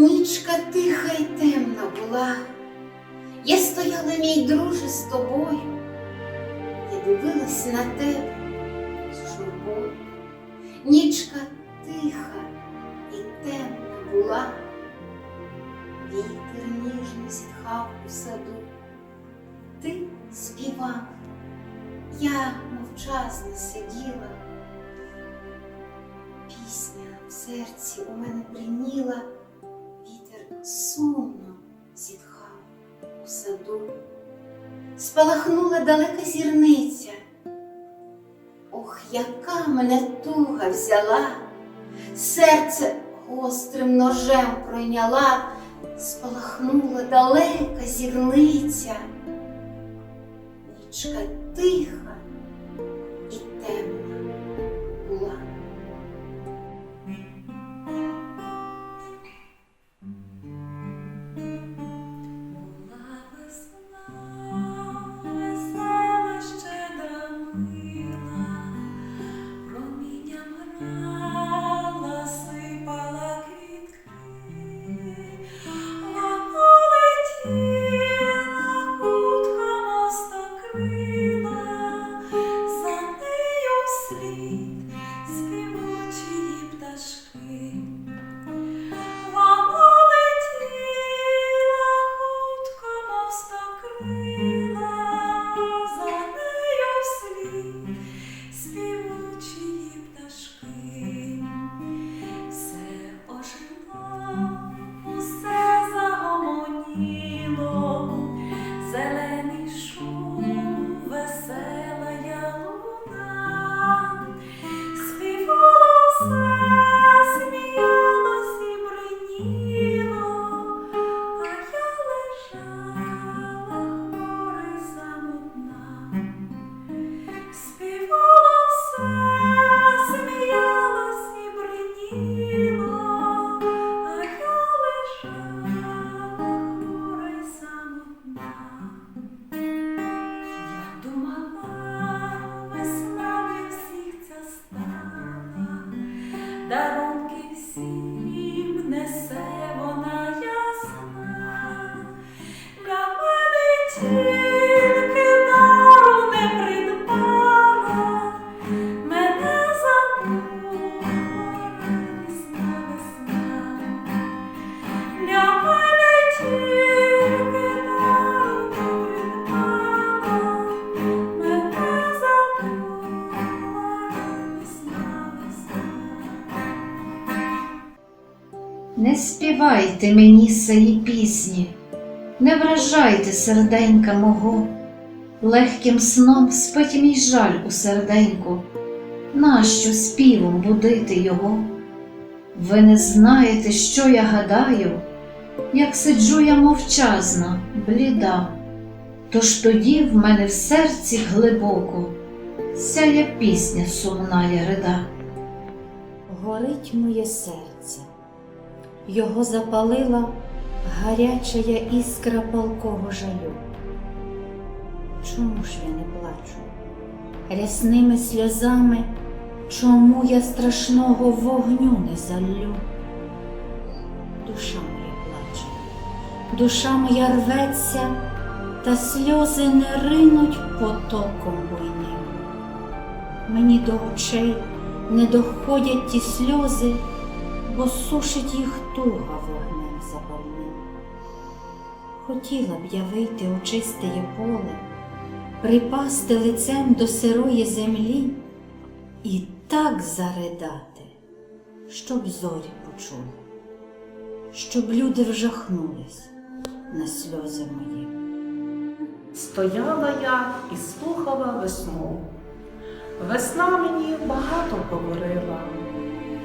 Нічка тиха й темна була. Я стояла, мій друже, з тобою. Я дивилась на тебе з журбою. Нічка тиха і темна була. Вітер ніжно зітхав у саду. Ти співав, я мовчазно сиділа. Пісня в серці у мене приніла, сумно зітхав у саду. Спалахнула далека зірниця. Ох, яка мене туга взяла, серце гострим ножем пройняла, спалахнула далека зірниця. Нічка тиха Mm-hmm. Всім несе Не співайте мені сеї пісні, не вражайте серденька мого, легким сном спить мій жаль у серденьку, нащо співом будити його? Ви не знаєте, що я гадаю, як сиджу я мовчазна, бліда, тож тоді в мене в серці глибоко сяє пісня сумна ярида. Горить моє серце, його запалила гарячая іскра палкого жалю. Чому ж я не плачу? Рясними сльозами, чому я страшного вогню не залю? Душа моя плаче, душа моя рветься, та сльози не ринуть потоком буйним. Мені до очей не доходять ті сльози, бо сушить їх туга вогнем запальним. Хотіла б я вийти у чистеє поле, припасти лицем до сирої землі і так заридати, щоб зорі почули, щоб люди вжахнулись на сльози мої. Стояла я і слухала весну. Весна мені багато говорила,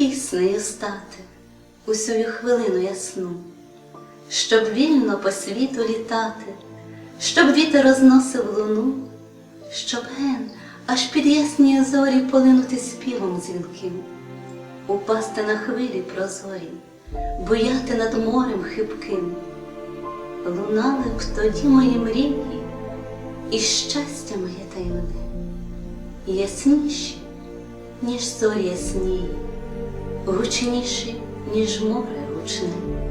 Піснею стати у сю хвилину ясну, щоб вільно по світу літати, щоб вітер розносив луну, щоб ген аж під ясні зорі полинути співом дзвінким, упасти на хвилі прозорі, буяти над морем хибким. Лунали б тоді мої мрії, і щастя моє таємне, ясніші, ніж зорі ясні, гучніші, ніж море гучне.